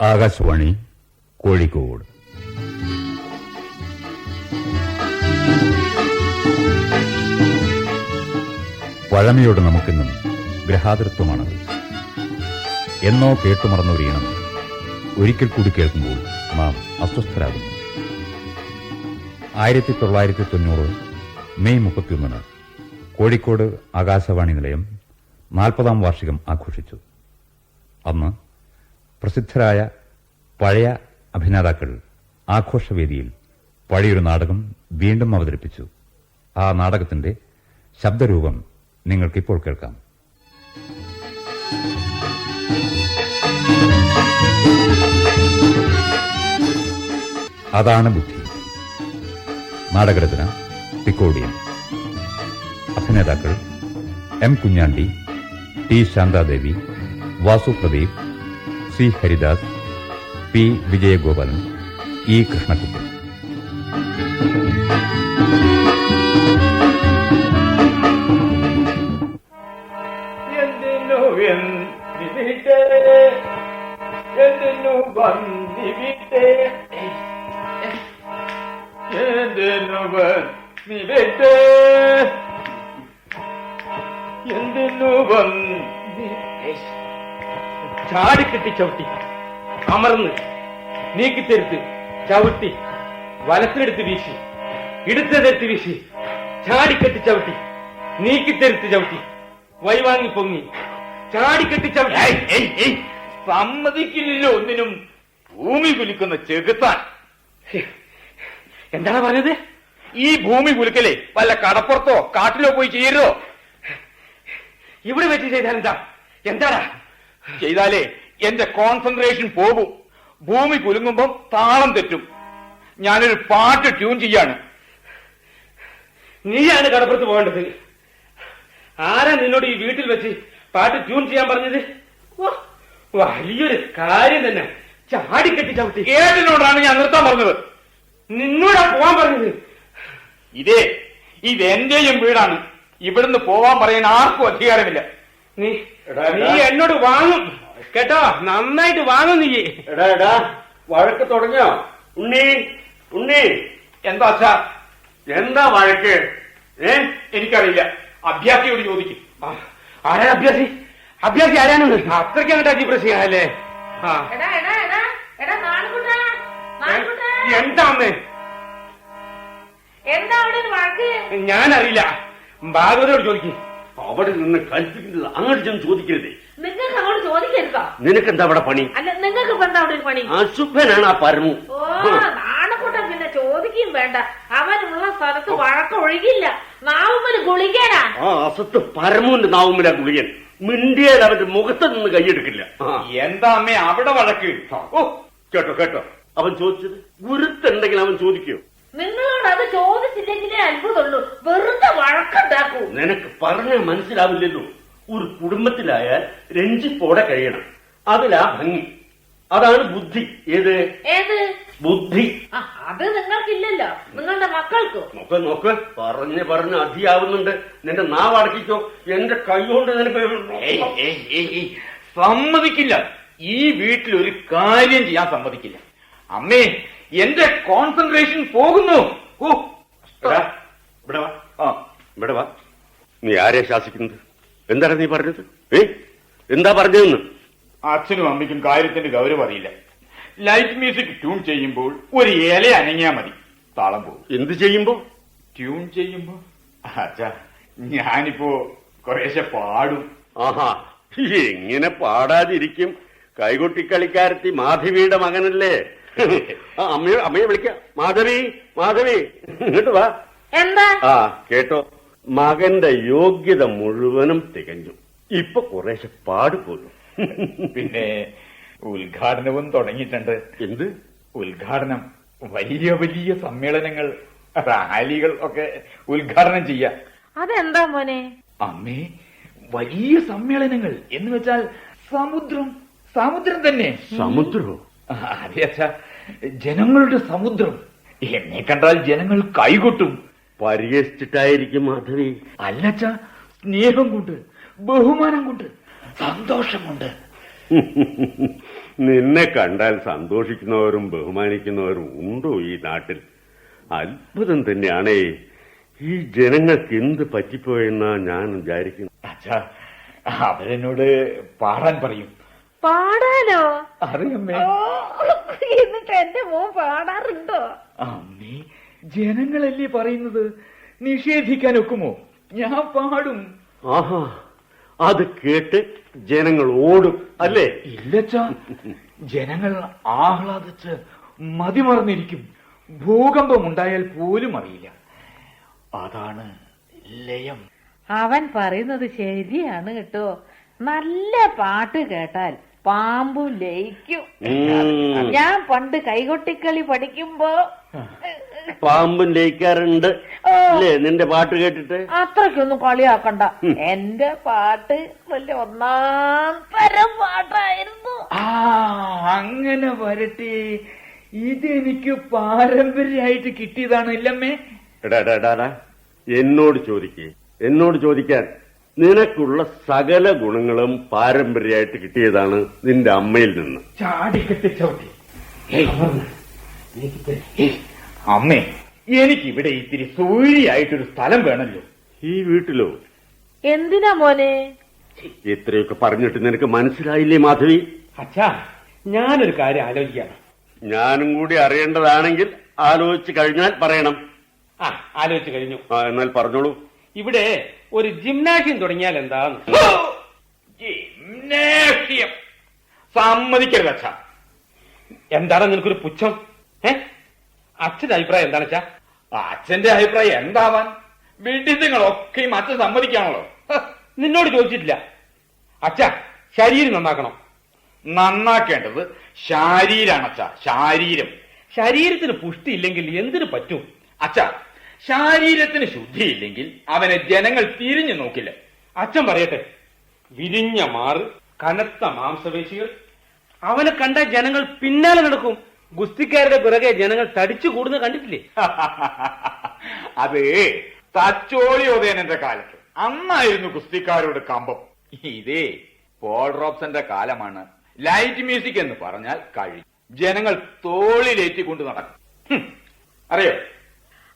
ആകാശവാണി കോഴിക്കോട്. പഴമയോട് നമുക്കിന്നും ഗ്രഹാതൃത്വമാണത് എന്നോ കേട്ടുമറന്നൊരീണം ഒരിക്കൽ കൂടി കേൾക്കുമ്പോൾ നാം അസ്വസ്ഥരാകുന്നു. ആയിരത്തി തൊള്ളായിരത്തി തൊണ്ണൂറ് മെയ് മുപ്പത്തിയൊന്നിന് കോഴിക്കോട് ആകാശവാണി നിലയം നാൽപ്പതാം വാർഷികം ആഘോഷിച്ചു. അന്ന് പ്രസിദ്ധരായ പഴയ അഭിനേതാക്കൾ ആഘോഷവേദിയിൽ പഴയൊരു നാടകം വീണ്ടും അവതരിപ്പിച്ചു. ആ നാടകത്തിന്റെ ശബ്ദരൂപം നിങ്ങൾക്കിപ്പോൾ കേൾക്കാം. അതാണ് ബുദ്ധി. നാടകരചന തിക്കോടിയൻ അഭിനേതാക്കൾ M Kunhandi T Shanthadevi Vasu Pradeep C Haridas P Vijayagopalan E Krishnakutty ചവിട്ടി. അമർന്ന് നീക്കിത്തെരുത്ത് ചവിട്ടി വലത്തിനെടുത്ത് വീശി ഇടുത്തതെടുത്ത് വീശി ചാടിക്കെട്ടി ചവിട്ടി നീക്കിത്തെരുത്ത് ചവിട്ടി വൈവാങ്ങി പൊങ്ങി ചാടിക്കെട്ടി ചവിട്ടി. സമ്മതിക്കില്ലല്ലോ ഒന്നിനും. ഭൂമി കുലുക്കുന്ന ചെകുത്താൻ. എന്താണ് പറഞ്ഞത്? ഈ ഭൂമി കുലുക്കലേ വല്ല കടപ്പുറത്തോ കാട്ടിലോ പോയി ചെയ്യരുതോ? ഇവിടെ വെച്ച് ചെയ്താൽ എന്താ? എന്താടാ? ചെയ്താലേ എന്റെ കോൺസെൻട്രേഷൻ പോകും. ഭൂമി കുലുങ്ങുമ്പം താളം തെറ്റും. ഞാനൊരു പാട്ട് ട്യൂൺ ചെയ്യാണ്. നീയാണ് കടപ്പുറത്ത് പോകേണ്ടത്. ആരാ നിന്നോട് ഈ വീട്ടിൽ വെച്ച് പാട്ട് ട്യൂൺ ചെയ്യാൻ പറഞ്ഞത്? വലിയൊരു കാര്യം തന്നെ. ചാടിക്കെട്ടി ചവിട്ടി. ഏതിനോടാണ് ഞാൻ നിർത്താൻ പറഞ്ഞത്? നിന്നോടാ പോവാൻ പറഞ്ഞത്? ഇതേ ഇത് എന്റെയും വീടാണ്. ഇവിടുന്ന് പോവാൻ പറയാൻ ആർക്കും അധികാരമില്ല. നീ നീ എന്നോട് വാങ്ങും. കേട്ടോ നന്നായിട്ട് വാങ്ങും നീ. എടാ എടാ വഴക്ക് തുടങ്ങിയോ? ഉണ്ണി ഉണ്ണി. എന്താ അച്ഛാ? എന്താ വഴക്ക്? ഏ? എനിക്കറിയില്ല. അഭ്യാസിയോട് ചോദിക്കും. ആരാണ് അഭ്യാസി? അഭ്യാസി ആരാണ് അത്രയ്ക്ക് അങ്ങോട്ട് അജിപ്രസിയാണല്ലേ ആ. എടാ എടാ എടാ എടാ നാണുകുട്ടാ നാണുകുട്ടാ. എന്താ അമ്മേ? എന്താ അവിടെ ഞാനറിയില്ല. ഭാഗവതോട് ചോദിക്കും. അവിടെ നിന്ന് കൽപ്പിക്കുന്നത് അങ്ങോട്ട് ചെന്ന് ചോദിക്കരുതേ. നിങ്ങൾക്ക് അങ്ങോട്ട് നിനക്ക് എന്താ അവിടെ പണി? അല്ല നിങ്ങൾക്ക് ഇപ്പൊ എന്താ അവിടെ ഒരു പണി? അശുഭനാണ് ആ പരമു ഓ നാണക്കുട്ടൻ പിന്നെ ചോദിക്കുകയും വേണ്ട. അവനുള്ള സ്ഥലത്ത് വഴക്കൊഴുകില്ല. നാവുമ്മൽ ഗുളികനാ ആ അസത്ത് പരമുവിന്റെ നാവുമില്ല ഗുളികൻ. മിണ്ടിയാൽ അവന്റെ മുഖത്ത് നിന്ന് കൈയെടുക്കില്ല. എന്താ അമ്മേ അവിടെ വഴക്ക്? ഓ കേട്ടോ കേട്ടോ. അവൻ ചോദിച്ചത് ഗുരുത്തുണ്ടെങ്കിൽ അവൻ ചോദിക്കോ? നിങ്ങളോട് അത് ചോദിച്ചില്ലെങ്കിലേ അത്ഭുതമുള്ളൂ. വെറുതെ വഴക്കുണ്ടാക്കൂ. നിനക്ക് പറഞ്ഞാൽ മനസ്സിലാവില്ലല്ലോ. ഒരു കുടുംബത്തിലായാൽ രഞ്ജിപ്പോടെ കഴിയണം. അതിലാ ഭംഗി. അതാണ് ബുദ്ധി. ഏത്? ഏത്? ബുദ്ധി. ആ, അത് നിങ്ങൾക്കില്ലല്ലോ. നിങ്ങളുടെ മക്കൾക്കോ? നോക്ക് നോക്ക്. പറഞ്ഞ് പറഞ്ഞ് അധിയാവുന്നുണ്ട്. നിന്റെ നാവ് അടക്കിക്കോ. എന്റെ കൈ കൊണ്ട് നിനക്ക്. സമ്മതിക്കില്ല. ഈ വീട്ടിൽ ഒരു കാര്യം ചെയ്യാൻ സമ്മതിക്കില്ല. അമ്മേ എന്റെ കോൺസെൻട്രേഷൻ പോകുന്നു. ഓ ഇവിടെ വാ. ആ. ഇവിടെ വാ. നീ ആരെ ശാസിക്കുന്നത്? എന്താണ് നീ പറഞ്ഞത്? ഏ? എന്താ പറഞ്ഞതെന്ന്? അച്ഛനും അമ്മയ്ക്കും കാര്യത്തിന്റെ ഗൗരവം അറിയില്ല. ലൈറ്റ് മ്യൂസിക് ട്യൂൺ ചെയ്യുമ്പോൾ ഒരു ഇല അനങ്ങിയാ മതി. താളം പോകും. എന്ത് ചെയ്യുമ്പോ? ട്യൂൺ ചെയ്യുമ്പോ? അച്ഛാ ഞാനിപ്പോ കുറേശ്ശെ പാടും. ആഹാ എങ്ങനെ പാടാതിരിക്കും? കൈകൊട്ടിക്കളിക്കാരത്തി മാധവിയുടെ മകനല്ലേ? അമ്മയെ അമ്മയെ വിളിക്ക. മാധവി മാധവി ഇങ്ങോട്ട് വാ. എന്താ? ആ കേട്ടോ. മകന്റെ യോഗ്യത മുഴുവനും തികഞ്ഞു. ഇപ്പൊ കുറേശ്ശെ പാടുപോലും പിന്നെ ഉദ്ഘാടനവും തുടങ്ങിയിട്ടുണ്ട്. എന്ത്? ഉദ്ഘാടനം. വലിയ വലിയ സമ്മേളനങ്ങൾ റാലികൾ ഒക്കെ ഉദ്ഘാടനം ചെയ്യ. അതെന്താ മോനെ? അമ്മേ വലിയ സമ്മേളനങ്ങൾ എന്ന് വെച്ചാൽ സമുദ്രം. സമുദ്രം തന്നെ. സമുദ്രോ അതെ അച്ഛാ. ജനങ്ങളുടെ സമുദ്രം. എന്നെ കണ്ടാൽ ജനങ്ങൾ കൈകൊട്ടും. പരിഹസിച്ചിട്ടായിരിക്കും മാധവി. അല്ലച്ച സ്നേഹം കൊണ്ട് ബഹുമാനം കൊണ്ട് സന്തോഷമുണ്ട് കൊണ്ട്. നിന്നെ കണ്ടാൽ സന്തോഷിക്കുന്നവരും ബഹുമാനിക്കുന്നവരും ഉണ്ടോ ഈ നാട്ടിൽ? അത്ഭുതം തന്നെയാണേ. ഈ ജനങ്ങൾക്ക് എന്ത് പറ്റിപ്പോയെന്നാ ഞാൻ വിചാരിക്കുന്നു. അച്ഛാ അവരെന്നോട് പാടാൻ പറയും. പാടാനോ? അറിയമ്മേ. ഓ, എന്നിട്ട് എന്റെ മോൻ പാടാറുണ്ടോ? അമ്മേ ജനങ്ങളല്ലേ പറയുന്നത്? നിഷേധിക്കാൻ ഒക്കുമോ ഞാൻ പാടും. ആഹാ അത് കേട്ട് ജനങ്ങൾ ഓടും അല്ലേ? ഇല്ലച്ചാ ജനങ്ങൾ ആഹ്ലാദിച്ച് മതിമറന്നിരിക്കും. ഭൂകമ്പം ഉണ്ടായാൽ പോലും അറിയില്ല. അതാണ് ലയം. അവൻ പറയുന്നത് ശരിയാണ് കേട്ടോ. നല്ല പാട്ട് കേട്ടാൽ പാമ്പു ലയിക്കും. ഞാൻ പണ്ട് കൈകൊട്ടിക്കളി പഠിക്കുമ്പോ പാമ്പും ലയിക്കാറുണ്ട്. അല്ലേ നിന്റെ പാട്ട് കേട്ടിട്ട്? അത്രയ്ക്കൊന്നും കളിയാക്കണ്ട. എന്റെ പാട്ട് വലിയ ഒന്നാം തരം പാട്ടായിരുന്നു. ആ അങ്ങനെ വരട്ടെ ഇതെനിക്ക് പാരമ്പര്യമായിട്ട് കിട്ടിയതാണ് ഇല്ലമ്മേ എടാ. എന്നോട് ചോദിക്കേ. എന്നോട് ചോദിക്കാൻ. നിനക്കുള്ള സകല ഗുണങ്ങളും പാരമ്പര്യമായിട്ട് കിട്ടിയതാണ് നിന്റെ അമ്മയിൽ നിന്ന്. ചാടിക്കെട്ടി ചവിട്ടി. അമ്മേ എനിക്കിവിടെ ഇത്തിരി സൂര്യായിട്ടൊരു സ്ഥലം വേണമല്ലോ ഈ വീട്ടിലോ? എന്തിനാ മോനെ? ഇത്രയൊക്കെ പറഞ്ഞിട്ട് നിനക്ക് മനസ്സിലായില്ലേ മാധവി? അച്ഛാ ഞാനൊരു കാര്യം ആലോചിക്കാം ഞാനും കൂടി അറിയേണ്ടതാണെങ്കിൽ ആലോചിച്ചു കഴിഞ്ഞാൽ പറയണം. ആ ആലോചിച്ചു കഴിഞ്ഞു. എന്നാൽ പറഞ്ഞോളൂ. ഇവിടെ ഒരു ജിംനാഷ്യം തുടങ്ങിയാൽ എന്താന്ന്? ജിംനാഷ്യം. സമ്മതിക്കരുത് അച്ഛ. എന്താണ് നിനക്കൊരു പുച്ഛം? ഏ? അച്ഛന്റെ അഭിപ്രായം എന്താണ് അച്ഛാ? അച്ഛന്റെ അഭിപ്രായം എന്താവാൻ? വിഡിതങ്ങളൊക്കെയും അച്ഛൻ സമ്മതിക്കാണല്ലോ നിന്നോട് ചോദിച്ചിട്ടില്ല. അച്ഛ ശരീരം നന്നാക്കണം. നന്നാക്കേണ്ടത് ശാരീരാണ് അച്ഛ ശാരീരം. ശരീരത്തിന് പുഷ്ടി ഇല്ലെങ്കിൽ എന്തിനു പറ്റും? അച്ഛാ ശാരീരത്തിന് ശുദ്ധിയില്ലെങ്കിൽ അവനെ ജനങ്ങൾ തിരിഞ്ഞു നോക്കില്ല. അച്ഛൻ പറയട്ടെ വിരിഞ്ഞ മാറ് കനത്ത മാംസപേശികൾ. അവനെ കണ്ട ജനങ്ങൾ പിന്നാലെ നടക്കും. ഗുസ്തിക്കാരുടെ പിറകെ ജനങ്ങൾ തടിച്ചു കൂടുന്നത് കണ്ടിട്ടില്ലേ? അത് തച്ചോളിയോദയനന്റെ കാലത്ത്. അന്നായിരുന്നു ഗുസ്തിക്കാരോട് കമ്പം. ഇതേ പോൾ റോബ്സന്റെ കാലമാണ്. ലൈറ്റ് മ്യൂസിക് എന്ന് പറഞ്ഞാൽ കഴി. ജനങ്ങൾ തോളിലേറ്റിക്കൊണ്ട് നടക്കും. അറിയോ?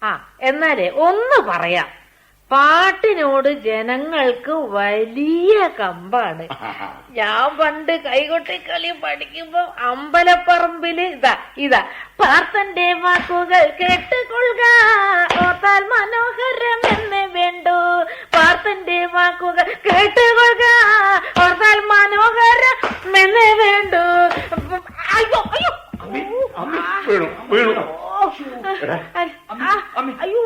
ആ എന്നാലേ ഒന്ന് പറയാം. പാട്ടിനോട് ജനങ്ങൾക്ക് വലിയ കമ്പാണ്. ഞാൻ പണ്ട് കൈകൊട്ടിക്കളി പഠിക്കുമ്പോ അമ്പലപ്പറമ്പിൽ ഇതാ ഇതാ പാർത്തന്റെ വാക്കുകൾ കേട്ടുകൊള്ളുക. ഓർത്താൽ മനോഹരമെന്ന് വേണ്ടു. പാർത്തന്റെ വാക്കുകൾ കേട്ടുകൊള്ളുക. ഓർത്താൽ മനോഹരമെന്ന് വേണ്ടു. അയ്യോ അയ്യോ. വീണു വീണു. അയ്യോ.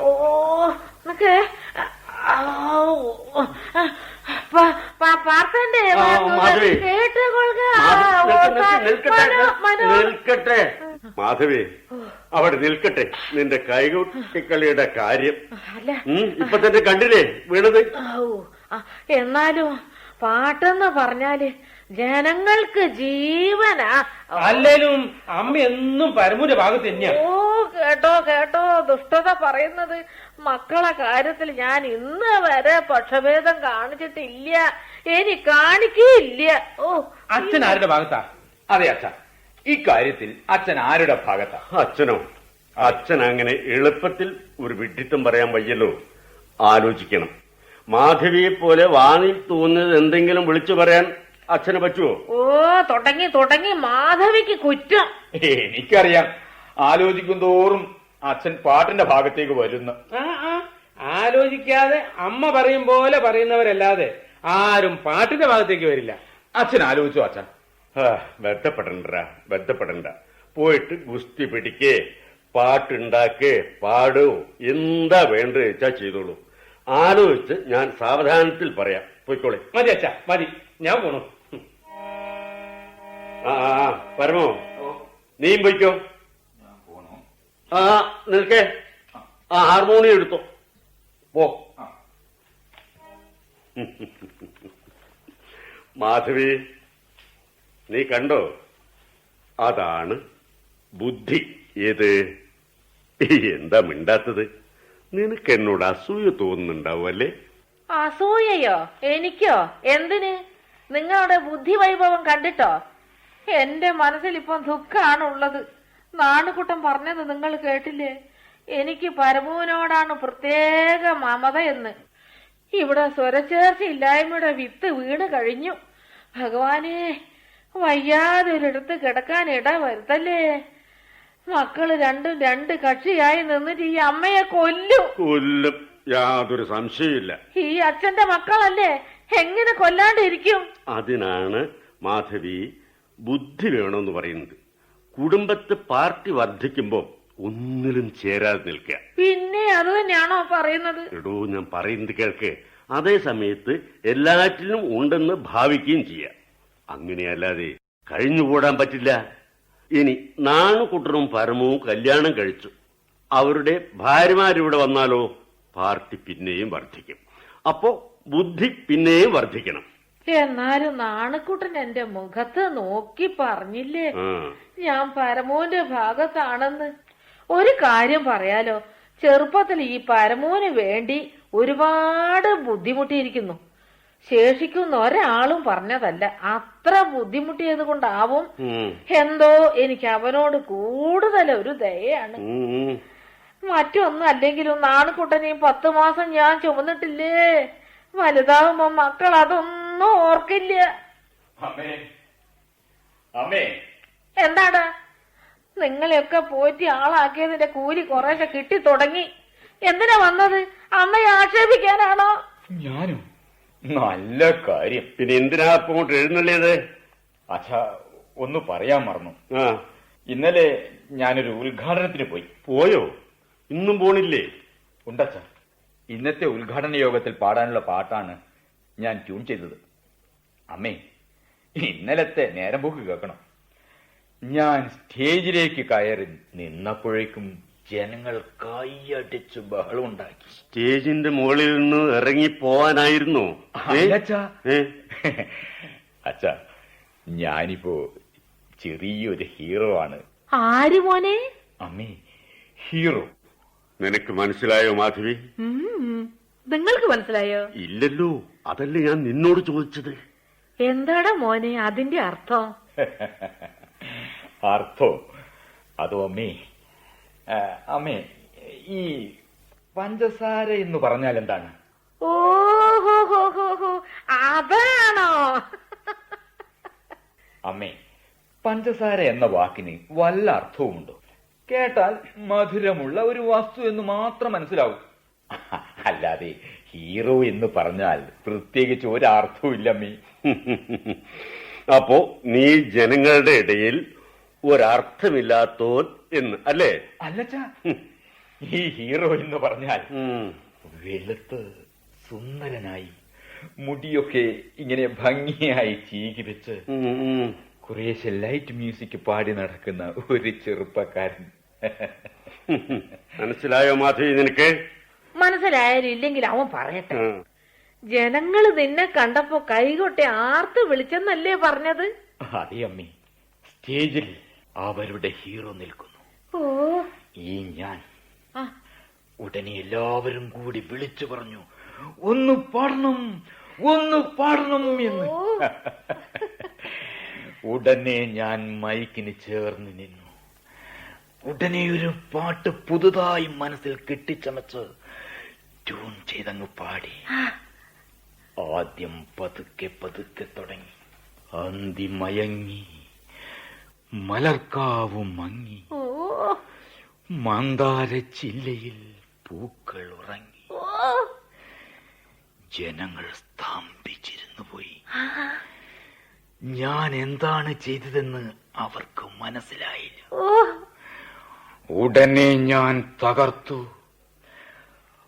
ഓ നിനക്ക് പാർത്തന്റെ നിൽക്കട്ടെ, മാധവി അവിടെ നിൽക്കട്ടെ. നിന്റെ കൈകൊട്ടിക്കളിയുടെ കാര്യം. ഇപ്പൊ തന്നെ കണ്ടില്ലേ വീണത്? എന്നാലും പാട്ടെന്ന് പറഞ്ഞാൽ ജനങ്ങൾക്ക് ജീവനാ. അല്ലേലും അമ്മ എന്നും പരമുന്റെ ഭാഗത്ത് തന്നെയാ. ഓ കേട്ടോ കേട്ടോ. ദുഷ്ടത പറയുന്നത് മക്കളെ കാര്യത്തിൽ ഞാൻ ഇന്ന് വരെ പക്ഷഭേദം കാണിച്ചിട്ടില്ല. ഇനി കാണിക്കില്ല ഓ അച്ഛൻ ആരുടെ ഭാഗത്താ? അതെ അച്ഛ. ഇക്കാര്യത്തിൽ അച്ഛൻ ആരുടെ ഭാഗത്താ? അച്ഛനോ? അച്ഛൻ അങ്ങനെ എളുപ്പത്തിൽ ഒരു വിഡ്ഢിത്തം പറയാൻ വയ്യല്ലോ. ആലോചിക്കണം. മാധവിയെ പോലെ വാണിൽ തോന്നുന്നത് എന്തെങ്കിലും വിളിച്ചു പറയാൻ അച്ഛന് പറ്റുമോ ഓ തുടങ്ങി തുടങ്ങി. മാധവിക്ക് കുറ്റം. എനിക്കറിയാം. ആലോചിക്കും തോറും അച്ഛൻ പാട്ടിന്റെ ഭാഗത്തേക്ക് വരുന്നു. ആ, ആ, ആലോചിക്കാതെ അമ്മ പറയും പോലെ പറയുന്നവരല്ലാതെ ആരും പാട്ടിന്റെ ഭാഗത്തേക്ക് വരില്ല. അച്ഛൻ ആലോചിച്ചു അച്ഛൻ ബന്ധപ്പെടണ്ട ബന്ധപ്പെടണ്ട പോയിട്ട് ഗുസ്തി പിടിക്കേ പാട്ടുണ്ടാക്കേ പാടൂ. എന്താ വേണ്ടത് വെച്ചാ ചെയ്തോളൂ. ആലോചിച്ച് ഞാൻ സാവധാനത്തിൽ പറയാം. പോയിക്കോളെ. മതി അച്ഛ മതി. ഞാൻ പോണു. ആ ആ, പരമോ നീയും പോയിക്കോ. ആ നിൽക്കേ. ആ ഹാർമോണിയം എടുത്തോ. പോ. മാധവി നീ കണ്ടോ? അതാണ് ബുദ്ധി. ഏത്? എന്താ മിണ്ടാത്തത്? നിനക്ക് എന്നോട് അസൂയ തോന്നുന്നുണ്ടാവല്ലേ? അസൂയയോ? എനിക്കോ? എന്തിന്? നിങ്ങളുടെ ബുദ്ധി വൈഭവം കണ്ടിട്ടോ? എന്റെ മനസ്സിൽ ഇപ്പം ദുഃഖാണ് ഉള്ളത് നാണുകൂട്ടം പറഞ്ഞത് നിങ്ങൾ കേട്ടില്ലേ? എനിക്ക് പരമുവിനോടാണ് പ്രത്യേക മമത എന്ന്. ഇവിടെ സ്വരച്ചേർച്ച ഇല്ലായ്മയുടെ വിത്ത് വീണ് കഴിഞ്ഞു. ഭഗവാനെ വയ്യാതെ ഒരിടത്ത് കിടക്കാൻ ഇട വരുത്തല്ലേ മക്കൾ രണ്ടും രണ്ട് കക്ഷിയായി നിന്നിട്ട് ഈ അമ്മയെ കൊല്ലും. കൊല്ലും. യാതൊരു സംശയമില്ല ഈ അച്ഛന്റെ മക്കളല്ലേ? എങ്ങനെ കൊല്ലാണ്ടിരിക്കും? അതിനാണ് മാധവി ബുദ്ധി വേണമെന്ന് പറയുന്നത്. കുടുംബത്തെ പാർട്ടി വർദ്ധിക്കുമ്പോ ഒന്നിലും ചേരാതെ നിൽക്കുക. പിന്നെ അത് തന്നെയാണോ പറയുന്നത്? എടോ ഞാൻ പറയുന്നത് കേൾക്ക്. അതേ സമയത്ത് എല്ലാറ്റിലും ഉണ്ടെന്ന് ഭാവിക്കുകയും ചെയ്യാം. അങ്ങനെയല്ലാതെ കഴിഞ്ഞുകൂടാൻ പറ്റില്ല. ഇനി നാണുകുട്ടനും പരമവും കല്യാണം കഴിച്ചു. അവരുടെ ഭാര്യമാരിവിടെ വന്നാലോ? പാർട്ടി പിന്നെയും വർദ്ധിക്കും. അപ്പോ ബുദ്ധി പിന്നെയും വർദ്ധിക്കണം. എന്നാലും നാണക്കുട്ടൻ എന്റെ മുഖത്ത് നോക്കി പറഞ്ഞില്ലേ? ആ. ഞാൻ പരമോന്റെ ഭാഗത്താണെന്ന്. ഒരു കാര്യം പറയാലോ. ചെറുപ്പത്തിൽ ഈ പരമോന് വേണ്ടി ഒരുപാട് ബുദ്ധിമുട്ടിയിരിക്കുന്നു. ശേഷിക്കുന്ന ഒരാളും പറഞ്ഞതല്ല. അത്ര ബുദ്ധിമുട്ടിയത് കൊണ്ടാവും എന്തോ എനിക്ക് അവനോട് കൂടുതൽ ഒരു ദയാണ് മറ്റൊന്നും അല്ലെങ്കിലും നാണുക്കുട്ടനെയും പത്ത് മാസം ഞാൻ ചുമന്നിട്ടില്ലേ? വലുതാവുമ്പോ മക്കൾ അതൊന്നും ഓർക്കില്ല. എന്താണ്? നിങ്ങളെയൊക്കെ പോറ്റി ആളാക്കിയതിന്റെ കൂലി കുറേശ്ശെ കിട്ടി തുടങ്ങി എന്തിനാ വന്നത്? അമ്മയെ ആക്ഷേപിക്കാനാണോ? ഞാനും? നല്ല കാര്യം. പിന്നെ എന്തിനാ അങ്ങോട്ട് എഴുന്നള്ളിയത്? അച്ഛാ ഒന്ന് പറയാൻ മറന്നു. ആ. ഇന്നലെ ഞാനൊരു ഉദ്ഘാടനത്തിന് പോയി. പോയോ? ഇന്നും പോണില്ലേ? ഉണ്ടച്ച ഇന്നത്തെ ഉദ്ഘാടന യോഗത്തിൽ പാടാനുള്ള പാട്ടാണ് ഞാൻ ട്യൂൺ ചെയ്തത്. അമ്മേ ഇന്നലത്തെ നേരം പോക്ക് കേൾക്കണം. ഞാൻ സ്റ്റേജിലേക്ക് കയറി നിന്നപ്പോഴേക്കും ജനങ്ങൾ കൈയടിച്ച് ബഹളം ഉണ്ടാക്കി സ്റ്റേജിന്റെ മുകളിൽ നിന്ന് ഇറങ്ങി പോവാനായിരുന്നു? അച്ഛ. ഞാനിപ്പോ ചെറിയൊരു ഹീറോ ആണ്. ആര് മോനെ? അമ്മേ ഹീറോ. നിനക്ക് മനസ്സിലായോ മാധവി? നിങ്ങൾക്ക് മനസ്സിലായോ? ഇല്ലല്ലോ അതല്ലേ ഞാൻ നിന്നോട് ചോദിച്ചത്. എന്താടാ മോനെ അതിന്റെ അർത്ഥം? അർത്ഥോ? അതോ അമ്മേ അമ്മേ ഈ പഞ്ചസാര എന്ന് പറഞ്ഞാൽ എന്താണ്? ഓഹോ അതാണോ? അമ്മേ പഞ്ചസാര എന്ന വാക്കിന് വല്ല അർത്ഥവുമുണ്ടോ? കേട്ടാൽ മധുരമുള്ള ഒരു വസ്തു എന്ന് മാത്രം മനസ്സിലാവും. അല്ലാതെ ഹീറോ എന്ന് പറഞ്ഞാൽ പ്രത്യേകിച്ച് ഒരർത്ഥവും ഇല്ലമ്മേ അപ്പോ നീ ജനങ്ങളുടെ ഇടയിൽ ഒരർത്ഥമില്ലാത്തോൻ എന്ന് അല്ലേ? അല്ലച്ചാ ഈ ഹീറോ എന്ന് പറഞ്ഞാൽ. വെളുത്ത് സുന്ദരനായി മുടിയൊക്കെ ഇങ്ങനെ ഭംഗിയായി ചീകി വെച്ച് ഉം, ഉം. കുറേശ്ശെ ലൈറ്റ് മ്യൂസിക് പാടി നടക്കുന്ന ഒരു ചെറുപ്പക്കാരൻ. മനസ്സിലായോ മാധവി നിനക്ക്? മനസ്സിലായാലും ഇല്ലെങ്കിൽ അവൻ പറയട്ടെ. ജനങ്ങൾ ജനങ്ങൾ നിന്നെ കണ്ടപ്പോ കൈകൊട്ടി ആർത്ത് വിളിച്ചെന്നല്ലേ പറഞ്ഞത്? അതെ അമ്മി സ്റ്റേജിൽ അവരുടെ ഹീറോ നിൽക്കുന്നു. ഈ ഞാൻ ഉടനെ എല്ലാവരും കൂടി വിളിച്ചു പറഞ്ഞു ഒന്ന് പാടണം ഒന്ന് പാടണം എന്ന്. ഉടനെ ഞാൻ മൈക്കിന് ചേർന്ന് നിന്നു. ഉടനെ ഒരു പാട്ട് പുതുതായി മനസ്സിൽ കെട്ടിച്ചമച്ച് ട്യൂൺ ചെയ്തങ്ങ് പാടി. ആദ്യം പതുക്കെ പതുക്കെ തുടങ്ങി. അന്തി മയങ്ങി മലർക്കാവ് മങ്ങി. ഓ. മന്ദാര ചില്ലയിൽ പൂക്കൾ ഉറങ്ങി ജനങ്ങൾ സ്തംഭിച്ചിരുന്നു പോയി. ഞാൻ എന്താണ് ചെയ്തതെന്ന് അവർക്ക് മനസ്സിലായില്ല. ഉടനെ ഞാൻ തകർത്തു.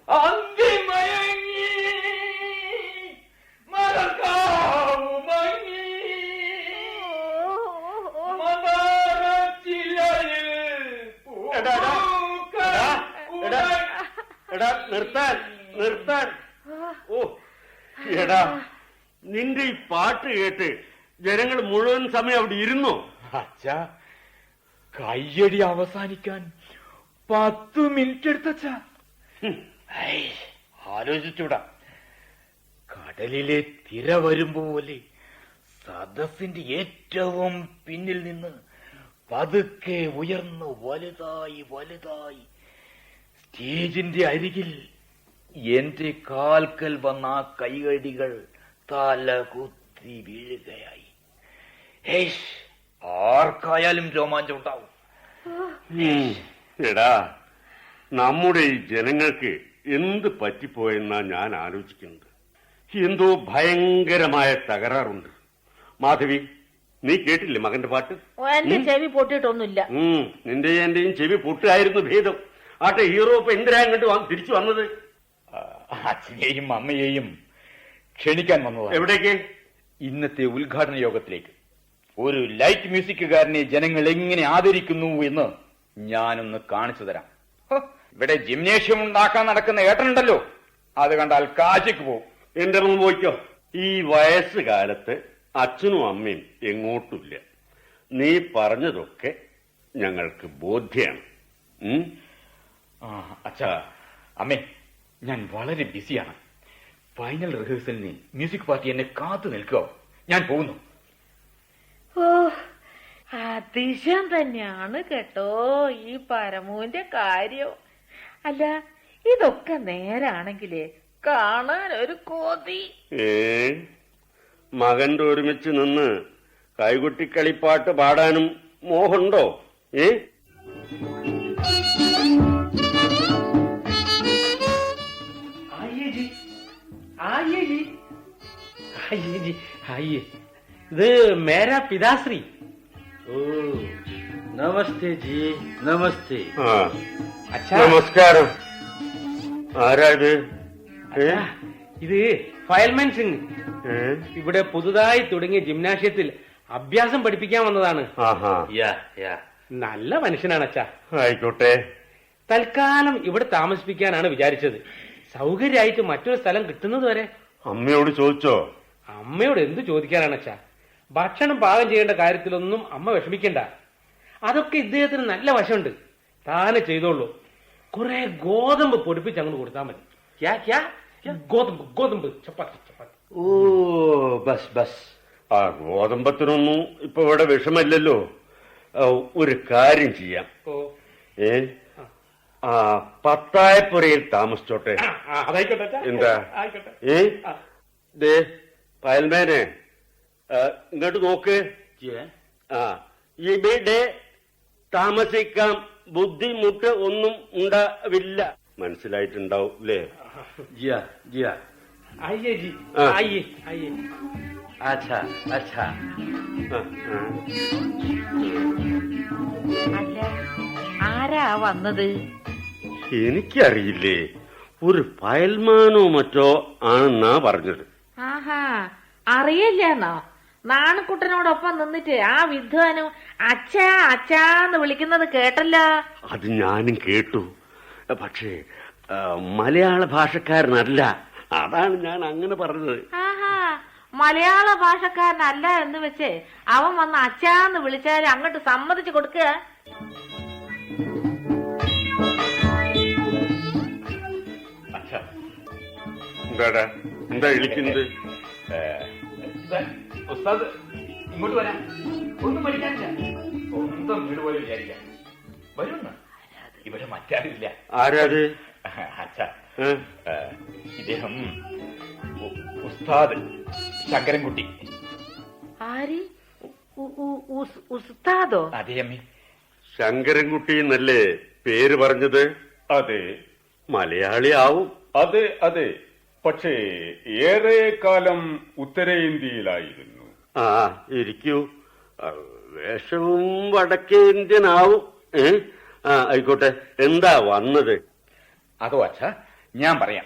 അന്തിമയങ്ങി എടാ നിർത്താൻ നിർത്താൻ. ഓ എടാ നിന്റെ ഈ പാട്ട് കേട്ട് ജനങ്ങൾ മുഴുവൻ സമയം അവിടെ ഇരുന്നു? അച്ഛാ കയ്യടി അവസാനിക്കാൻ പത്ത് മിനിറ്റ് എടുത്തച്ഛാ. ആലോചിച്ചൂടാ. കടലിലെ തിര വരുമ്പോലെ സദസ്സിന്റെ ഏറ്റവും പിന്നിൽ നിന്ന് പതുക്കെ ഉയർന്നു വലുതായി വലുതായി സ്റ്റേജിന്റെ അരികിൽ എന്റെ കാൽക്കൽ വന്ന ആ കൈകടികൾ തല കുത്തി വീഴുകയായി. ഹേഷ് ആർക്കായാലും രോമാഞ്ചം ഉണ്ടാവും. എടാ നമ്മുടെ ഈ ജനങ്ങൾക്ക് എന്ത് പറ്റിപ്പോയെന്നാ ഞാൻ ആലോചിക്കുന്നത്. എന്തോ ഭയങ്കരമായ തകരാറുണ്ട്. മാധവി നീ കേട്ടില്ലേ മകന്റെ പാട്ട്? എന്റെ ചെവി പൊട്ടിയിട്ടൊന്നുമില്ല. ഉം നിന്റെയും എന്റെയും ചെവി പൊട്ടുകയായിരുന്നു ഭേദം. ആട്ടെ ഹീറോ ഇപ്പൊ എന്തിനാ ഇങ്ങോട്ട് തിരിച്ചു വന്നത്? അച്ഛനെയും അമ്മയെയും ക്ഷണിക്കാൻ വന്നതാണ്. എവിടേക്ക്? ഇന്നത്തെ ഉദ്ഘാടന യോഗത്തിലേക്ക്. ഒരു ലൈറ്റ് മ്യൂസിക്കുകാരനെ ജനങ്ങൾ എങ്ങനെ ആദരിക്കുന്നു എന്ന് ഞാനൊന്ന് കാണിച്ചു തരാം. ഇവിടെ ജിംനേഷ്യം ഉണ്ടാക്കാൻ നടക്കുന്ന ഏട്ടനുണ്ടല്ലോ. അത് കണ്ടാൽ കാശിക്ക് പോകും എന്റെ മുമ്പ് പോയിക്കോ. ഈ വയസ്സുകാലത്ത് അച്ഛനും അമ്മയും എങ്ങോട്ടില്ല നീ പറഞ്ഞതൊക്കെ ഞങ്ങൾക്ക് ബോധ്യാണ്. ഉം? ആ അച്ഛാ അമ്മേ ഞാൻ വളരെ ബിസിയാണ്. ഫൈനൽ റിഹേഴ്സലിന് മ്യൂസിക് പാർട്ടി എന്നെ കാത്തു നിൽക്കുക. ഞാൻ പോകുന്നു. ഓ അതിശയം തന്നെയാണ് കേട്ടോ ഈ പരമുവിന്റെ കാര്യം. അല്ല ഇതൊക്കെ നേരാണെങ്കിലേ കാണാൻ ഒരു കോതി. ഏ മകന്റെ ഒരുമിച്ച് നിന്ന് കൈകുട്ടിക്കളിപ്പാട്ട് പാടാനും മോഹുണ്ടോ ഏ? ആയിയേ ഇത് മേരാ പിതാശ്രീ. ഓ നമസ്തേ ജി നമസ്തേ. ആ അച്ഛാ. നമസ്കാരം. ആരാ ഇത്? അച്ഛാ, ഇത് ഫയൽമാൻ സിംഗ്. ഏ? ഇവിടെ പുതുതായി തുടങ്ങിയ ജിംനാഷ്യത്തിൽ അഭ്യാസം പഠിപ്പിക്കാൻ വന്നതാണ്. ആഹാ. യാ യാ. നല്ല മനുഷ്യനാണ് അച്ഛാ. ആയിക്കോട്ടെ. തൽക്കാലം ഇവിടെ താമസിപ്പിക്കാനാണ് വിചാരിച്ചത്. സൗകര്യമായിട്ട് മറ്റൊരു സ്ഥലം കിട്ടുന്നത് വരെ. അമ്മയോട് ചോദിച്ചോ? അമ്മയോട് എന്ത് ചോദിക്കാനാണ് അച്ഛാ? ഭക്ഷണം പാകം ചെയ്യേണ്ട കാര്യത്തിലൊന്നും അമ്മ വിഷമിക്കണ്ട. അതൊക്കെ ഇദ്ദേഹത്തിന് നല്ല വശമുണ്ട്. താനെ ചെയ്തോളൂ. കുറെ ഗോതമ്പ് പൊടിപ്പിച്ച് അങ്ങോട്ട് കൊടുത്താൽ മതി. ക്യാ ക്യാ ഗോതമ്പ് ഗോതമ്പ് ചപ്പാത്തി ചപ്പാത്തി. ഓ ബസ് ബസ്. ആ ഗോതമ്പത്തിനൊന്നും ഇപ്പൊ ഇവിടെ വിഷമല്ലല്ലോ ഒരു കാര്യം ചെയ്യാം. ഏ? ആ പത്തായപ്പുരയിൽ താമസിച്ചോട്ടെ. എന്താ? ഏ? ആ, ഇങ്ങോട്ട് നോക്ക്. ആ ഇവിടെ താമസിക്കാൻ ബുദ്ധിമുട്ട് ഒന്നും ഉണ്ടാവില്ല. മനസ്സിലായിട്ടുണ്ടാവും അല്ലേ? ജിയാ ജിയാ ആയിയേ ജി ആ. ആയിയേ अच्छा ആ. അല്ല ആരാ വന്നത്? എനിക്കറിയില്ലേ ഒരു ഫയൽമാനോ മറ്റോ ആണെന്നാ പറഞ്ഞത്. ആഹാ അറിയില്ലെന്നോ? നാണക്കുട്ടനോടൊപ്പം നിന്നിട്ട് ആ വിദ്വാനും അച്ഛാ അച്ഛാന്ന് വിളിക്കുന്നത് കേട്ടല്ലോ? അത് ഞാനും കേട്ടു. പക്ഷേ ആ, മലയാള ഭാഷക്കാരനല്ല. അതാണ് ഞാൻ അങ്ങനെ പറഞ്ഞത്. ആഹാ മലയാള ഭാഷക്കാരനല്ല എന്ന് വെച്ച് അവൻ വന്ന് അച്ഛാന്ന് വിളിച്ചാൽ അങ്ങോട്ട് സമ്മതിച്ചു കൊടുക്കുക? അച്ഛാ എന്താടാ? എന്താ വിളിക്കുന്നത് ഉസ്താദ് ഇങ്ങോട്ട് വരാം. ഒന്നും പഠിക്കാനില്ല. സ്വന്തം വീട് പോലെ വിചാരിക്കാം. വരുന്ന ഇവിടെ മറ്റാരില്ല ആരാത്? അച്ഛാ. ഇദ്ദേഹം ഉസ്താദ് ശങ്കരൻകുട്ടി. ആര്? ഉസ്താദോ? അതെ അമ്മേ. ശങ്കരൻകുട്ടി എന്നല്ലേ പേര് പറഞ്ഞത്? അതെ. മലയാളി ആവും. അതെ അതെ. പക്ഷേ ഏറെ കാലം ഉത്തരേന്ത്യയിലായിരുന്നു. ആ ഇരിക്കൂ. വേഷവും വടക്കേ ഇന്ത്യനാവും ഏ? ആ ആയിക്കോട്ടെ. എന്താ വന്നത്? അതോ അച്ഛ ഞാൻ പറയാം.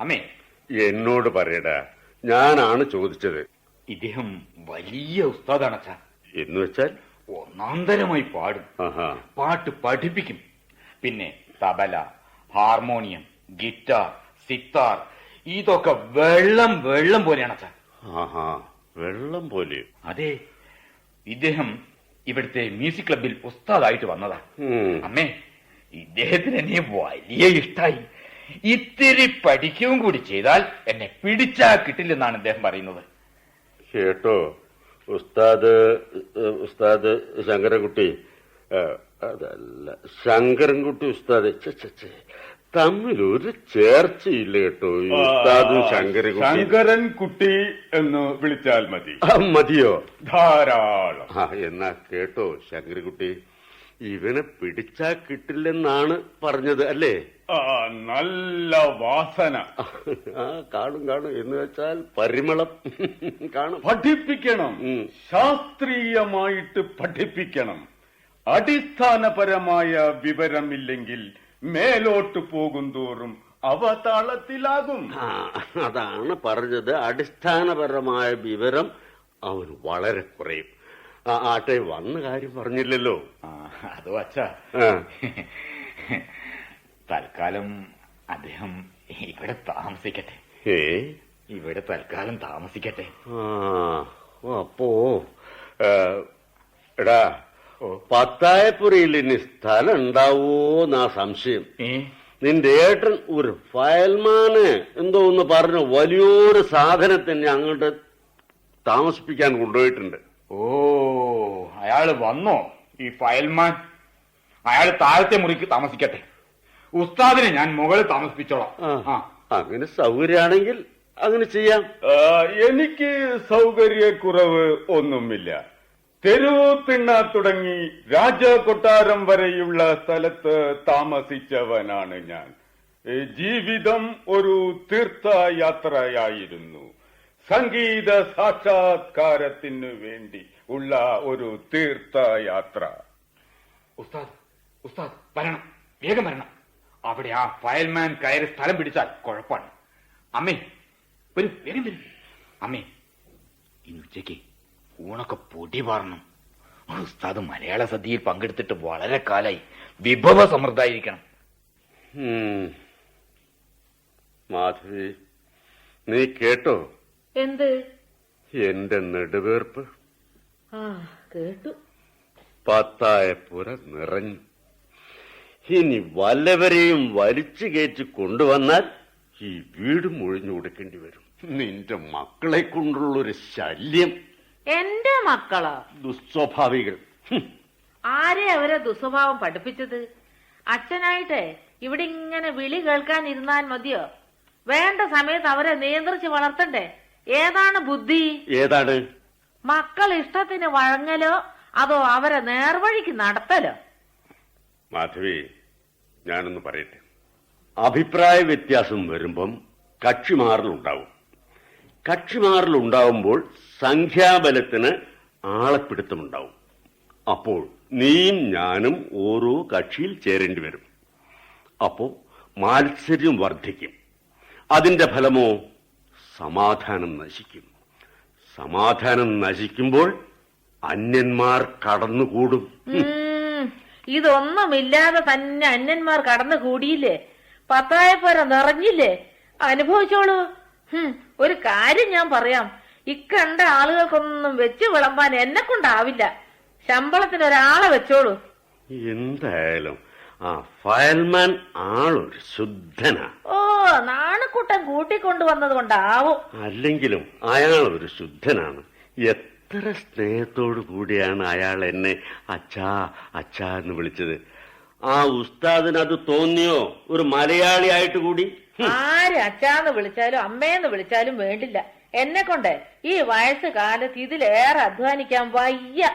അമ്മേ. എന്നോട് പറയടാ. ഞാനാണ് ചോദിച്ചത്. ഇദ്ദേഹം വലിയ ഉസ്താദാണ് അച്ഛ. എന്ന് വെച്ചാൽ? ഒന്നാന്തരമായി പാടും. പാട്ട് പഠിപ്പിക്കും. പിന്നെ തബല ഹാർമോണിയം ഗിറ്റാർ സിത്താർ ഇതൊക്കെ വെള്ളം വെള്ളം പോലെയാണ് അച്ഛാ. ആഹാ വെള്ളം പോലെ. അതെ ഇദ്ദേഹം ഇവിടുത്തെ മ്യൂസിക് ക്ലബിൽ ഉസ്താദായിട്ട് വന്നതാ. അമ്മേ ഇദ്ദേഹത്തിന് എന്നെ വലിയ ഇഷ്ടായി. ഇത്തിരി പഠിക്കുകയും കൂടി ചെയ്താൽ എന്നെ പിടിച്ചാ കിട്ടില്ലെന്നാണ് ഇദ്ദേഹം പറയുന്നത്. കേട്ടോ ഉസ്താദ് ഉസ്താദ് ശങ്കരൻകുട്ടി അതല്ല ശങ്കരൻകുട്ടി ഉസ്താദ്. തമ്മിൽ ഒരു ചേർച്ചയില്ല കേട്ടോ. ഉസ്താദും ശങ്കരൻകുട്ടി. ശങ്കരൻ കുട്ടി എന്ന് വിളിച്ചാൽ മതി. മതിയോ? ധാരാളം. ആ എന്നാ കേട്ടോ ശങ്കരൻകുട്ടി. ഇവനെ പിടിച്ചാ കിട്ടില്ലെന്നാണ് പറഞ്ഞത് അല്ലേ? നല്ല വാസന. ആ കാണും കാണും. എന്ന് വെച്ചാൽ പരിമളം. കാണും. പഠിപ്പിക്കണം. ശാസ്ത്രീയമായിട്ട് പഠിപ്പിക്കണം. അടിസ്ഥാനപരമായ വിവരമില്ലെങ്കിൽ മേലോട്ട് പോകുന്തോറും അവതാളത്തിലാകും. ആ, അതാണ് പറഞ്ഞത് അടിസ്ഥാനപരമായ വിവരം അവൻ വളരെ കുറയും. ആട്ടെ വന്ന കാര്യം പറഞ്ഞില്ലല്ലോ. അത് വച്ച. തൽക്കാലം അദ്ദേഹം ഇവിടെ താമസിക്കട്ടെ. ഏ? ഇവിടെ തൽക്കാലം താമസിക്കട്ടെ. അപ്പോ എടാ പത്തായപ്പുരയിൽ ഇനി സ്ഥലം ഉണ്ടാവോന്നാ സംശയം. നിന്റെ ഏട്ടൻ ഒരു ഫയൽമാന് എന്തോ ഒന്ന് പറഞ്ഞു വലിയൊരു സാധനത്തിന് അങ്ങോട്ട് താമസിപ്പിക്കാൻ കൊണ്ടുപോയിട്ടുണ്ട്. ഓ അയാൾ വന്നോ? ഈ ഫയൽമാൻ? അയാൾ താഴത്തെ മുറിക്ക് താമസിക്കട്ടെ. ഉസ്താദിനെ ഞാൻ മുകളിൽ താമസിപ്പിച്ചോളാം. അങ്ങനെ സൗകര്യമാണെങ്കിൽ അങ്ങനെ ചെയ്യാം. എനിക്ക് സൗകര്യക്കുറവ് ഒന്നുമില്ല. തെരുവ് തിണ്ണ തുടങ്ങി രാജകൊട്ടാരം വരെയുള്ള സ്ഥലത്ത് താമസിച്ചവനാണ് ഞാൻ. ജീവിതം ഒരു തീർത്ഥയാത്രയായിരുന്നു. സംഗീത സാക്ഷാത്കാരത്തിനു വേണ്ടി ഉള്ള ഒരു തീർത്ഥയാത്ര. ഉസ്താദ് ഉസ്താദ് വരണം. വേഗം വരണം. അവിടെ ആ ഫയൽമാൻ കയറി സ്ഥലം പിടിച്ചാൽ കുഴപ്പമാണ്. അമ്മേ വരും വേഗം വരും. അമ്മേ ഇന്ന് ഉച്ചയ്ക്ക് ഊണൊക്കെ പൊടി പറഞ്ഞു ഉസ്താദ് മലയാള സദ്യയിൽ പങ്കെടുത്തിട്ട് വളരെ കാലായി. വിഭവ സമൃദ്ധായിരിക്കണം. മാധവി നീ കേട്ടോ? എന്ത്? എന്റെ നെടുവേർപ്പ്. ആ കേട്ടു. പത്തായപ്പുര നിറഞ്ഞു. ഇനി വല്ലവരെയും വലിച്ചു കയറ്റി കൊണ്ടുവന്നാൽ ഈ വീട് മുഴിഞ്ഞു കൊടുക്കേണ്ടി വരും. നിന്റെ മക്കളെ കൊണ്ടുള്ളൊരു ശല്യം. എന്റെ മക്കളോ? ദുസ്വഭാവികൾ ആരെ അവരെ ദുസ്വഭാവം പഠിപ്പിച്ചത്? അച്ഛനായിട്ട് ഇവിടെ ഇങ്ങനെ വിളി കേൾക്കാൻ ഇരുന്നാൽ മതിയോ? വേണ്ട സമയത്ത് അവരെ നിയന്ത്രിച്ച് വളർത്തണ്ടേ? ഏതാണ് ബുദ്ധി? ഏതാണ്? മക്കൾ ഇഷ്ടത്തിന് വഴങ്ങലോ? അതോ അവരെ നേർവഴിക്ക് നടത്തലോ? മാധവി ഞാനൊന്ന് പറയട്ടെ. അഭിപ്രായ വ്യത്യാസം വരുമ്പം കക്ഷിമാറലുണ്ടാവും കക്ഷിമാറലുണ്ടാവുമ്പോൾ സംഖ്യാബലത്തിന് ആളെപ്പിടുത്തമുണ്ടാവും. അപ്പോൾ നീയും ഞാനും ഓരോ കക്ഷിയിൽ ചേരേണ്ടി വരും അപ്പോ മാത്സര്യം വർദ്ധിക്കും. അതിന്റെ ഫലമോ സമാധാനം നശിക്കും. സമാധാനം നശിക്കുമ്പോൾ അന്യന്മാർ കടന്നുകൂടും. ഇതൊന്നുമില്ലാതെ തന്നെ അന്യന്മാർ കടന്നുകൂടിയില്ലേ? കൂടിയില്ലേ നിറഞ്ഞില്ലേ? അനുഭവിച്ചോളൂ. ഒരു കാര്യം ഞാൻ പറയാം. ഇക്കണ്ട ആളുകൾക്കൊന്നും വെച്ച് വിളമ്പാൻ എന്നെ കൊണ്ടാവില്ല. ശമ്പളത്തിന് ഒരാളെ വെച്ചോളൂ. എന്തായാലും ആ ഫയൽമാൻ ആളൊരു ശുദ്ധനാ. ഓ നാണക്കൂട്ടം കൂട്ടിക്കൊണ്ടുവന്നത് കൊണ്ടാവും അല്ലെങ്കിലും അയാൾ ഒരു ശുദ്ധനാണ്. എത്ര സ്നേഹത്തോടു കൂടിയാണ് അയാൾ എന്നെ അച്ഛാ അച്ഛാ എന്ന് വിളിച്ചത്. ആ ഉസ്താദിന് അത് തോന്നിയോ? ഒരു മലയാളിയായിട്ട് കൂടി. ആര് അച്ഛാന്ന് വിളിച്ചാലും അമ്മേന്ന് വിളിച്ചാലും വേണ്ടില്ല. എന്നെ കൊണ്ട് ഈ വയസ്സ് കാലത്ത് ഇതിലേറെ അധ്വാനിക്കാൻ വയ്യ.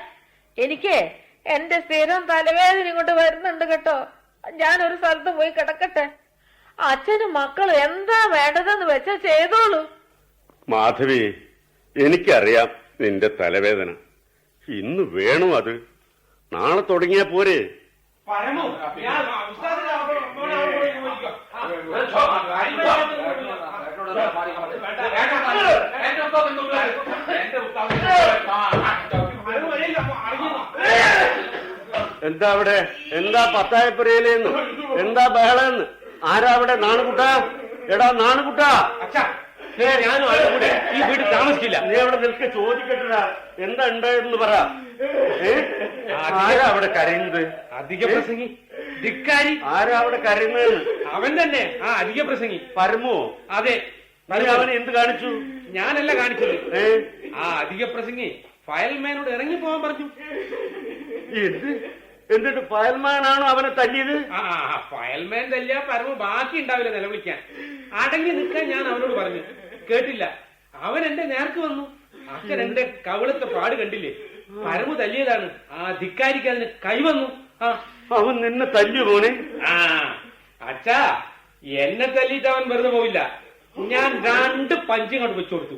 എനിക്ക് എന്റെ സ്ഥിരം തലവേദന കൊണ്ട് വരുന്നുണ്ട് കേട്ടോ. ഞാൻ ഒരു സ്ഥലത്ത് പോയി കിടക്കട്ടെ. അച്ഛനും മക്കളും എന്താ വേണ്ടതെന്ന് വെച്ചാ ചെയ്തോളൂ. മാധവി എനിക്കറിയാം നിന്റെ തലവേദന. ഇന്ന് വേണം അത്? നാളെ തുടങ്ങിയാ പോരെ. പരമോ എന്ത് അവിടെ? എന്താ പത്തായപ്പുരയിലെന്ന്? എന്താ ബഹളെന്ന് ആരാ അവിടെ നാണുകുട്ട? എടാ നാണുകുട്ടാ? ഞാനും അവരുടെ കൂടെ ഈ വീട്ടിൽ താമസിക്കില്ല. നീ അവിടെ നിൽക്ക് ചോദിക്കട്ടാ എന്താ ഉണ്ടായെന്ന് പറ? ആരാ അവിടെ കരയുന്നത്? അധിക പ്രസംഗി. ധിക്കാരി. ആരാ അവിടെ കരയുന്നത്? അവൻ തന്നെ. ആ അധിക പ്രസംഗി. പരമോ? അതെ. അവൻ എന്ത് കാണിച്ചു? ഞാനല്ല കാണിച്ചത്. ആ അധിക പ്രസംഗി. ഫയൽമാനോട് ഇറങ്ങി പോവാൻ പറഞ്ഞു. എന്ത്? എന്നിട്ട് ഫയൽമാനാണോ അവനെ തല്ലിയത്? ആ, ഫയൽമാൻ തല്ലിയ പരമ. ബാക്കി ഉണ്ടാവില്ല നിലവിളിക്കാൻ. അടങ്ങി നിൽക്കാൻ ഞാൻ അവനോട് പറഞ്ഞു. കേട്ടില്ല. അവൻ എന്റെ നേർക്ക് വന്നു. അച്ഛൻ എന്റെ കവിളത്തെ പാട് കണ്ടില്ലേ? പരമു തല്ലിയതാണ്. ആ ധിക്കാരിക്ക് അതിന് കൈവന്നു ആ. അവൻ നിന്നെ തല്ലു പോണേ ആ. അച്ഛാ എന്നെ തല്ലിയിട്ട് അവൻ വെറുതെ പോയില്ല ഞാൻ രണ്ട് പഞ്ചും കൊണ്ട് വെച്ചു കൊടുത്തു.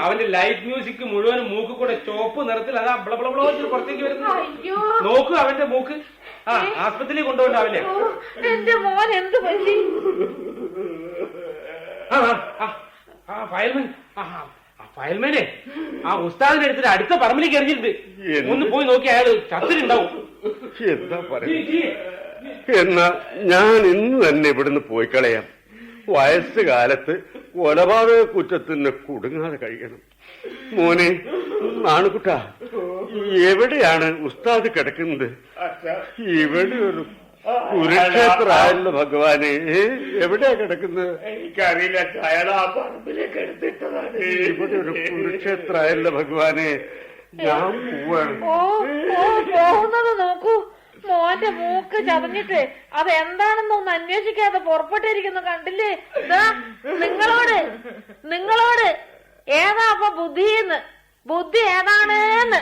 അവന്റെ ലൈറ്റ് മ്യൂസിക് മുഴുവൻ മൂക്ക് കൂടെ ചോപ്പ് നിറത്തിൽ അതാ ബ്ലബ്ലബ്ലോ പുറത്തേക്ക് വരുന്നു. അയ്യോ. നോക്കൂ അവന്റെ മൂക്ക്. ആ ആസ്പത്രിയിൽ കൊണ്ടുപോകണ്ട അവനെ. എന്റെ മോൻ എന്ത് പറ്റി? ആ. ആ, ആ, ഫയൽമാൻ ഫയൽമാനെ. ആ ഉസ്താദിന്റെ അടുത്തിട്ട് അടുത്ത പറമ്പിലേക്ക് എറിഞ്ഞിട്ടുണ്ട്? ഒന്ന് പോയി നോക്കി അയാൾ ചത്തിലുണ്ടാവും എന്താ പറയുക എന്നാ ഞാൻ ഇന്ന് തന്നെ ഇവിടുന്ന് പോയി കളയാം. വയസ്സുകാലത്ത് കൊലപാതക കുറ്റത്തിന് കുടുങ്ങാതെ കഴിയണം. മോനെ നാണുകുട്ട എവിടെയാണ് ഉസ്താദ് കിടക്കുന്നത്? ഇവിടെ ഒരു കുരുക്ഷേത്രമായല്ലോ ഭഗവാനെ? എവിടെയാ കിടക്കുന്നത്? എനിക്കറിയില്ല. അയാൾ ആ പറമ്പിലേക്ക് എടുത്തിട്ടതാണ്. ഇവിടെ ഒരു കുരുക്ഷേത്രമായല്ലോ ഭഗവാനെ. ഞാൻ പോവാണ്. പോകുന്നത് നോക്കൂ. മോന്റെ മൂക്ക് ചതഞ്ഞിട്ട് അത് എന്താണെന്ന് ഒന്ന് അന്വേഷിക്കാതെ പുറപ്പെട്ടിരിക്കുന്നു കണ്ടില്ലേ? ദാ, നിങ്ങളോട് നിങ്ങളോട് ഏതാ അപ്പൊ ബുദ്ധിന്ന് ബുദ്ധി ഏതാണെന്ന്?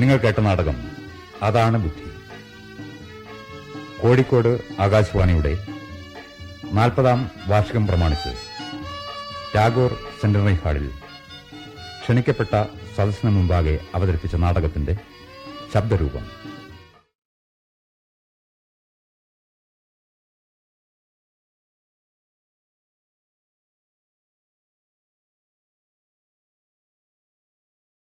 നിങ്ങൾ കേട്ട നാടകം. അതാണ് ബുദ്ധി. കോഴിക്കോട് ആകാശവാണിയുടെ നാൽപ്പതാം വാർഷികം പ്രമാണിച്ച് ടാഗോർ സെന്റിനറി ഹാളിൽ ക്ഷണിക്കപ്പെട്ട സദസ്സിന് മുമ്പാകെ അവതരിപ്പിച്ച നാടകത്തിന്റെ ശബ്ദരൂപം.